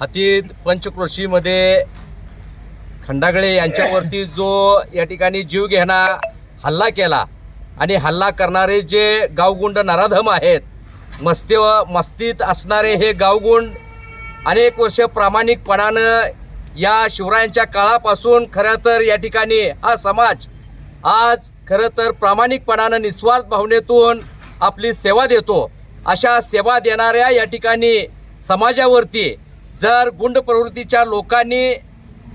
हाती पंचक्रोशीमध्ये खंडागळे यांच्यावरती जो या ठिकाणी जीव घेणा हल्ला केला आणि हल्ला करणारे जे गावगुंड नराधम आहेत मस्ती मस्तीत असणारे हे गावगुंड अनेक वर्ष प्रामाणिकपणानं या शिवरायांच्या काळापासून खरं तर या ठिकाणी हा समाज आज खरं तर प्रामाणिकपणानं निस्वार्थ भावनेतून आपली सेवा देतो. अशा सेवा देणाऱ्या या ठिकाणी समाजावरती जर गुंड प्रवृत्तीच्या लोकांनी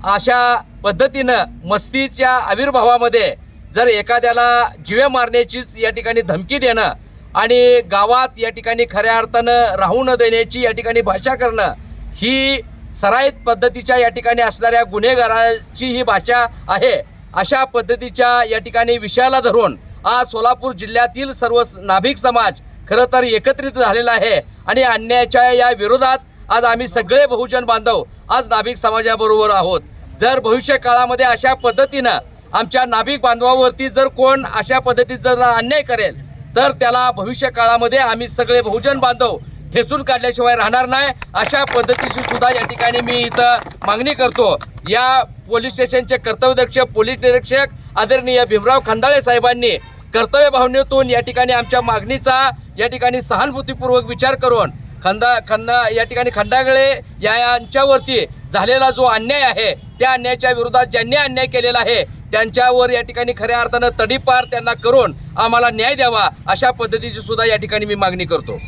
अशा पद्धतीनं मस्तीच्या आविर्भावामध्ये जर एखाद्याला जिवे मारण्याचीच या ठिकाणी धमकी देणं आणि गावात या ठिकाणी खऱ्या अर्थानं राहू न देण्याची या ठिकाणी भाषा करणं ही सराईत पद्धतीच्या या ठिकाणी असणाऱ्या गुन्हेगाराची ही भाषा आहे अशा पद्धतीच्या या ठिकाणी विषयाला धरून आज सोलापूर जिल्ह्यातील सर्व स- नाभिक समाज खरं तर एकत्रित झालेला आहे आणि अन्यायाच्या या विरोधात आज आम्ही सगळे बहुजन बांधव आज नाभिक समाजाबरोबर आहोत. जर भविष्य काळामध्ये अशा पद्धतीनं आमच्या नाभिक बांधवावरती जर कोण अशा पद्धतीत जर अन्याय करेल तर त्याला भविष्य काळामध्ये आम्ही सगळे बहुजन बांधव ठेचून काढल्याशिवाय राहणार नाही. अशा पद्धतीची सुद्धा या ठिकाणी मी इथं मागणी करतो. या पोलीस स्टेशनचे कर्तव्यदक्ष पोलीस निरीक्षक आदरणीय भीमराव खंदाळे साहेबांनी कर्तव्य भावनेतून या ठिकाणी आमच्या मागणीचा या ठिकाणी सहानुभूतीपूर्वक विचार करून खंदा खंदा या ठिकाणी खंडागळे या यांच्यावरती झालेला जो अन्याय आहे त्या अन्यायाच्या विरोधात ज्यांनी अन्याय केलेला आहे त्यांच्यावर या ठिकाणी खऱ्या अर्थानं तडीपार त्यांना करून आम्हाला न्याय द्यावा अशा पद्धतीची सुद्धा या ठिकाणी मी मागणी करतो.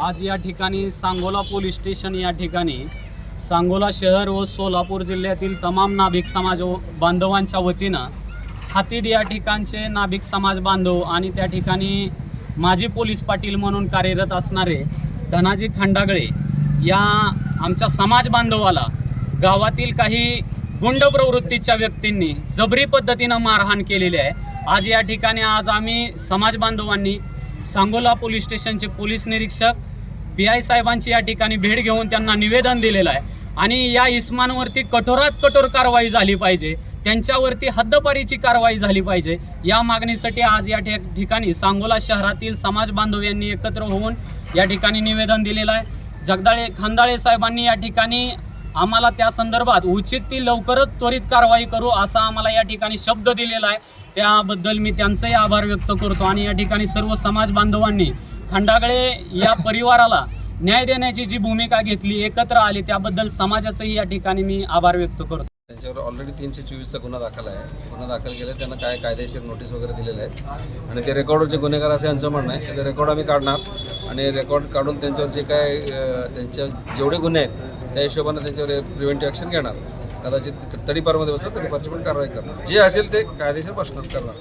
आज या ठिकाणी सांगोला पोलीस स्टेशन या ठिकाणी सांगोला शहर व सोलापूर जिल्ह्यातील तमाम नाभिक समाज व बांधवांच्या वतीनं हातीद या ठिकाणचे नाभिक समाज बांधव आणि त्या ठिकाणी माजी पोलीस पाटील म्हणून कार्यरत असणारे धनाजी खंडागळे या आमच्या समाज बांधवाला गावातील काही गुंड प्रवृत्तीच्या व्यक्तींनी जबरी पद्धतीनं मारहाण केलेली आहे. आज या ठिकाणी आज आम्ही समाज बांधवांनी सांगोला पोलीस स्टेशनचे पोलीस निरीक्षक पी आय साहेबांची या ठिकाणी भेट घेऊन त्यांना निवेदन दिलेलं आहे. आणि या इस्मांवरती कठोरात कठोर कारवाई झाली पाहिजे. त्यांच्यावरती हद्दपारीची कारवाई झाली पाहिजे. या मागणीसाठी आज या ठिकाणी सांगोला शहरातील समाज बांधव यांनी एकत्र होऊन या ठिकाणी निवेदन दिलेलं आहे. जगदाळे खंदाळे साहेबांनी या ठिकाणी आम्हाला त्या संदर्भात उचित ती लवकरच त्वरित कारवाई करू असा आम्हाला या ठिकाणी शब्द दिलेला आहे. त्याबद्दल मी त्यांचंही आभार व्यक्त करतो आणि या ठिकाणी सर्व समाज बांधवांनी खंडागळे या परिवाराला न्याय देण्याची जी भूमिका घेतली एकत्र आले त्याबद्दल समाजाचंही या ठिकाणी मी आभार व्यक्त करतो. त्यांच्यावर ऑलरेडी तीनशे चोवीसचा गुन्हा दाखल आहे. गुन्हा दाखल केला त्यांना काय कायदेशीर नोटीस वगैरे दिलेलं आहे आणि ते रेकॉर्डवरचे गुन्हेगार असे यांचं म्हणणं आहे. ते रेकॉर्ड आम्ही काढणार. आणि रेकॉर्ड काढून त्यांच्यावर जे काय त्यांच्या जेवढे गुन्हे आहेत त्या हिशोबाने त्यांच्यावर प्रिव्हेंटिव्ह ॲक्शन घेणार. कदाचित तडीपारमध्ये बसलं तडीपारची पण कारवाई करणार. जे असेल ते कायदेशीर प्रश्न करणार.